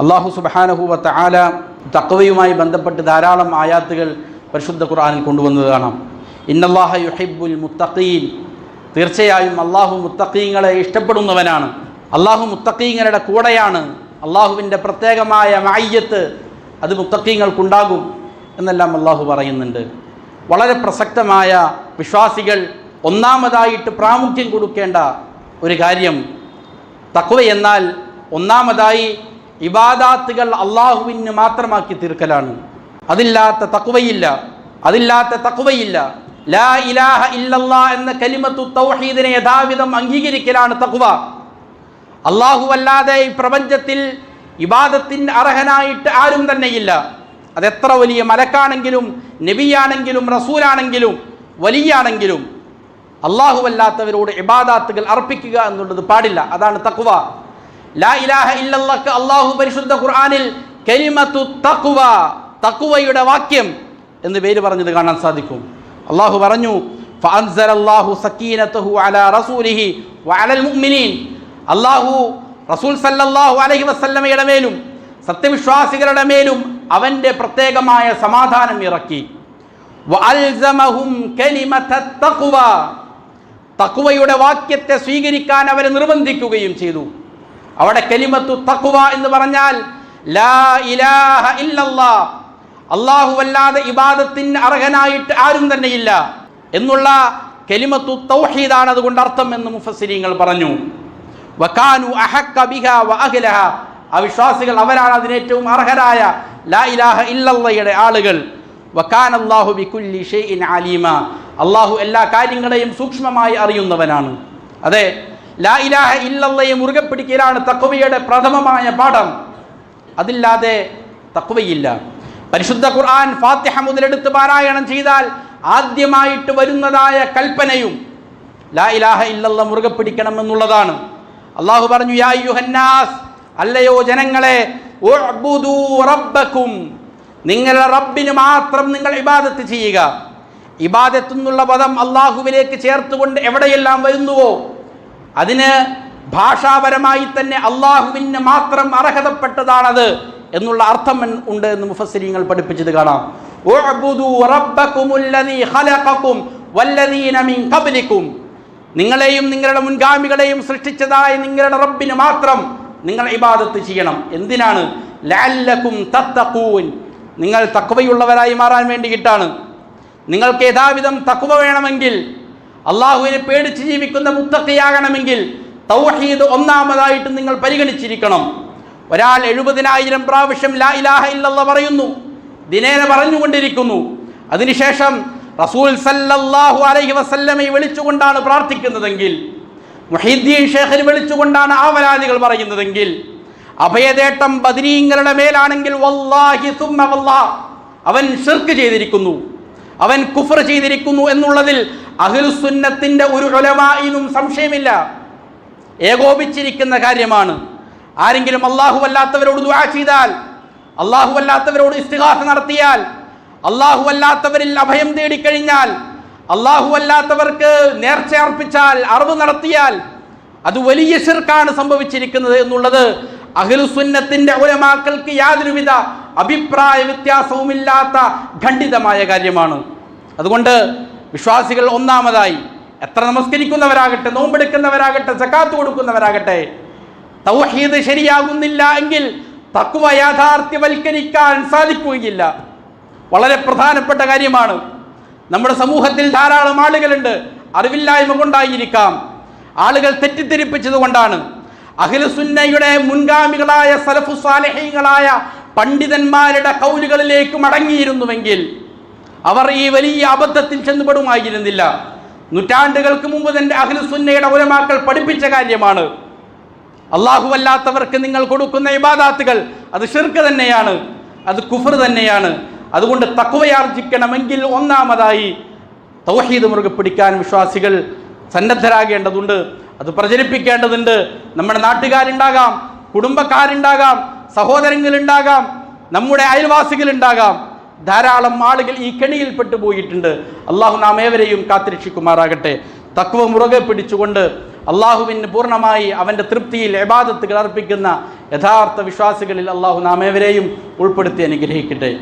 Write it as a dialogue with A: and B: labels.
A: അള്ളാഹു സുബാനഹുബത്ത് ആല തക്കവയുമായി ബന്ധപ്പെട്ട് ധാരാളം ആയാത്തുകൾ പരിശുദ്ധ ഖുർആാനിൽ കൊണ്ടുവന്നത് കാണാം. ഇന്നല്ലാഹ യുഹിബുൽ മുത്തഖീൻ. തീർച്ചയായും അള്ളാഹു മുത്തഖീങ്ങളെ ഇഷ്ടപ്പെടുന്നവനാണ്. അള്ളാഹു മുത്തഖീങ്ങളുടെ കൂടെയാണ് അള്ളാഹുവിന്റെ പ്രത്യേകമായ മായ്യത്ത് അത് മുത്തഖീങ്ങൾക്കുണ്ടാകും എന്നെല്ലാം അള്ളാഹു പറയുന്നുണ്ട്. വളരെ പ്രസക്തമായ വിശ്വാസികൾ ഒന്നാമതായിട്ട് പ്രാമുഖ്യം കൊടുക്കേണ്ട ഒരു കാര്യം തക്വ എന്നാൽ ഒന്നാമതായി ഇബാദാത്തുകൾ അള്ളാഹുവിന് മാത്രമാക്കി തീർക്കലാണ്. അതില്ലാത്ത തക്വയില്ല അതില്ലാത്ത തക്വയില്ല ലാ ഇലാഹ ഇല്ലല്ലാ എന്ന കലിമത്തു തൗഹീദിനെ യഥാവിധം അംഗീകരിക്കലാണ് തക്വ അള്ളാഹു അല്ലാതെ ഈ പ്രപഞ്ചത്തിൽ ഇബാദത്തിന് അർഹനായിട്ട് ആരും തന്നെയില്ല. അതെത്ര വലിയ മലക്കാണെങ്കിലും നബിയാണെങ്കിലും റസൂലാണെങ്കിലും വലിയാണെങ്കിലും അള്ളാഹുവല്ലാത്തവരോട് ഇബാദാത്തുകൾ അർപ്പിക്കുക എന്നുള്ളത് പാടില്ല. അതാണ് തക്വ ലാ ഇലാഹ ഇല്ലല്ലാക്ക് അള്ളാഹു പരിശുദ്ധ ഖുർആാനിൽ കലിമത്തു തക്കുവ തക്കുവയുടെ വാക്യം എന്ന് പേര് പറഞ്ഞത് കാണാൻ സാധിക്കും. അള്ളാഹു പറഞ്ഞു അള്ളാഹു സക്കീനത്തുഹു അല റസൂലിഹി വഅലൽ മുഅ്മിനീൻ. അള്ളാഹു റസൂൽ സല്ലല്ലാഹു അലൈഹി വസല്ലമയുടെ മേലും സത്യവിശ്വാസികളുടെ മേലും അവന്റെ പ്രത്യേകമായ സമാധാനം ഇറക്കി. തക്കുവയുടെ വാക്യത്തെ സ്വീകരിക്കാൻ അവരെ നിർബന്ധിക്കുകയും ചെയ്തു. അവിടെ കലിമത്തു തക്കുവ എന്ന് പറഞ്ഞാൽ ലാ ഇലാഹ ഇല്ലല്ലാ. അല്ലാഹുവല്ലാതെ ഇബാദത്തിന് അർഹനായിട്ട് ആരും തന്നെയില്ല. എന്നുള്ള കലിമത്തു തൗഹീദാണ് അതുകൊണ്ട് അർത്ഥം എന്ന് മുഫസിരിങ്ങൾ പറഞ്ഞു. വക്കാനു അഹക്ക ബിഹ വ അഹ്ലഹ ആ വിശ്വാസികൾ അവരാണ് അതിനേറ്റവും അർഹരായ ലാ ഇലാഹ ഇല്ലല്ലയുടെ ആളുകൾ. അള്ളാഹു എല്ലാ കാര്യങ്ങളെയും സൂക്ഷ്മമായി അറിയുന്നവനാണ്. അതെ ലാ ഇലാഹ ഇല്ലല്ലയെ മുറുകെ പിടിക്കലാണ് തക്കുവയുടെ പ്രഥമമായ പാഠം. അതില്ലാതെ തക്കുവയില്ല പരിശുദ്ധ ഖുർആൻ ഫാത്തിഹ മുതലെടുത്ത് പാരായണം ചെയ്താൽ ആദ്യമായിട്ട് വരുന്നതായ കൽപ്പനയും ലാ ഇലാഹ ഇല്ലല്ല മുറുകെ പിടിക്കണമെന്നുള്ളതാണ് അള്ളാഹു പറഞ്ഞു യാ യുഹന്നാസ് അല്ലയോ ജനങ്ങളെ റബ്ബക്കും നിങ്ങളുടെ റബ്ബിന് മാത്രം നിങ്ങൾ ഇബാദത്ത് ചെയ്യുക. ഇബാദത്ത് എന്നുള്ള പദം അള്ളാഹുവിലേക്ക് ചേർത്തുകൊണ്ട് എവിടെയെല്ലാം വരുന്നുവോ അതിന് ഭാഷാപരമായി തന്നെ അള്ളാഹുവിന് മാത്രം അർഹതപ്പെട്ടതാണത് എന്നുള്ള അർത്ഥം ഉണ്ട് എന്ന് മുഫസ്സിരിങ്ങൾ പഠിപ്പിച്ചത് കാണാം. നിങ്ങളെയും നിങ്ങളുടെ മുൻഗാമികളെയും സൃഷ്ടിച്ചതായ നിങ്ങളുടെ റബ്ബിന് മാത്രം നിങ്ങൾ ഇബാദത്ത് ചെയ്യണം. എന്തിനാണ്? നിങ്ങൾ തക്കുവയുള്ളവരായി മാറാൻ വേണ്ടിയിട്ടാണ്. നിങ്ങൾക്ക് യഥാവിധം തക്കുവ വേണമെങ്കിൽ അള്ളാഹുവിനെ പേടിച്ച് ജീവിക്കുന്ന മുത്തക്കയാകണമെങ്കിൽ തൗഹീദ് ഒന്നാമതായിട്ട് നിങ്ങൾ പരിഗണിച്ചിരിക്കണം. ഒരാൾ എഴുപതിനായിരം പ്രാവശ്യം ലാ ഇലാഹ ഇല്ലല്ല പറയുന്നു. ദിനേന പറഞ്ഞുകൊണ്ടിരിക്കുന്നു. അതിനുശേഷം റസൂൽ സല്ലല്ലാഹു അലൈഹി വസല്ലമയെ വിളിച്ചുകൊണ്ടാണ് പ്രാർത്ഥിക്കുന്നതെങ്കിൽ മുഹീദ്ദീൻ ഷേഖിന് വിളിച്ചുകൊണ്ടാണ് ആവലാദികൾ പറയുന്നതെങ്കിൽ അഭയതേട്ടം ബദരീങ്ങളുടെ മേലാണെങ്കിൽ വല്ലാഹി അവൻ ഷിർക്ക് ചെയ്തിരിക്കുന്നു. അവൻ കുഫർ ചെയ്തിരിക്കുന്നു എന്നുള്ളതിൽ അഹ്ലുസുന്നത്തിന്റെ ഒരു ഒലവായിനും സംശയമില്ല. ഏകോപിച്ചിരിക്കുന്ന കാര്യമാണ്. ആരെങ്കിലും അള്ളാഹു അല്ലാത്തവരോട് ദുആ ചെയ്താൽ അള്ളാഹു അല്ലാത്തവരോട് ഇസ്തിഹാസ നടത്തിയാൽ അള്ളാഹു അല്ലാത്തവരിൽ അഭയം തേടിക്കഴിഞ്ഞാൽ അള്ളാഹു അല്ലാത്തവർക്ക് നേർച്ച അർപ്പിച്ചാൽ അറിവ് നടത്തിയാൽ അത് വലിയ ശിർക്കാണ് സംഭവിച്ചിരിക്കുന്നത് എന്നുള്ളത് അഖിലുസുന്നത്തിന്റെ ഉലമാക്കൾക്ക് യാതൊരുവിധ അഭിപ്രായ വ്യത്യാസവുമില്ലാത്ത ഖണ്ഡിതമായ കാര്യമാണ്. അതുകൊണ്ട് വിശ്വാസികൾ ഒന്നാമതായി എത്ര നമസ്കരിക്കുന്നവരാകട്ടെ നോമ്പെടുക്കുന്നവരാകട്ടെ സക്കാത്ത് കൊടുക്കുന്നവരാകട്ടെ തൗഹീദ് ശരിയാകുന്നില്ല എങ്കിൽ തക്കുവ യാഥാർത്ഥ്യവൽക്കരിക്കാൻ സാധിക്കുകയില്ല. വളരെ പ്രധാനപ്പെട്ട കാര്യമാണ്. നമ്മുടെ സമൂഹത്തിൽ ധാരാളം ആളുകളുണ്ട് അറിവില്ലായ്മ കൊണ്ടായിരിക്കാം. ആളുകൾ തെറ്റിദ്ധരിപ്പിച്ചത് കൊണ്ടാണ് അഖിലുസുന്നയുടെ മുൻഗാമികളായ സലഫു സാലഹീങ്ങളായ പണ്ഡിതന്മാരുടെ കൗലുകളിലേക്ക് മടങ്ങിയിരുന്നുവെങ്കിൽ അവർ ഈ വലിയ അബദ്ധത്തിൽ ചെന്നുപെടുമായിരുന്നില്ല. നൂറ്റാണ്ടുകൾക്ക് മുമ്പ് തന്നെ അഖിലുസുന്നയുടെ ഉലമാക്കൾ പഠിപ്പിച്ച കാര്യമാണ്. അള്ളാഹു അല്ലാത്തവർക്ക് നിങ്ങൾ കൊടുക്കുന്ന ഇബാദാത്തുകൾ അത് ഷിർക്ക് തന്നെയാണ് അത് കുഫർ തന്നെയാണ്. അതുകൊണ്ട് തക്കവയാർജിക്കണമെങ്കിൽ ഒന്നാമതായി തൗഹീദ് മുറുകെ പിടിക്കാൻ വിശ്വാസികൾ സന്നദ്ധരാകേണ്ടതുണ്ട് അത് പ്രചരിപ്പിക്കേണ്ടതുണ്ട്. നമ്മുടെ നാട്ടുകാരുണ്ടാകാം കുടുംബക്കാരുണ്ടാകാം സഹോദരങ്ങളുണ്ടാകാം നമ്മുടെ അയൽവാസികളുണ്ടാകാം. ധാരാളം ആളുകൾ ഈ കെണിയിൽപ്പെട്ടു പോയിട്ടുണ്ട് അള്ളാഹു നാം ഏവരെയും കാത്തിരക്ഷിക്കുമാറാകട്ടെ. തക്വ മുറുകെ പിടിച്ചുകൊണ്ട് അള്ളാഹുവിന് പൂർണമായി അവന്റെ തൃപ്തിയിൽ എബാദത്തുകൾ അർപ്പിക്കുന്ന യഥാർത്ഥ വിശ്വാസികളിൽ അള്ളാഹു നാം ഏവരെയും ഉൾപ്പെടുത്തി അനുഗ്രഹിക്കട്ടെ.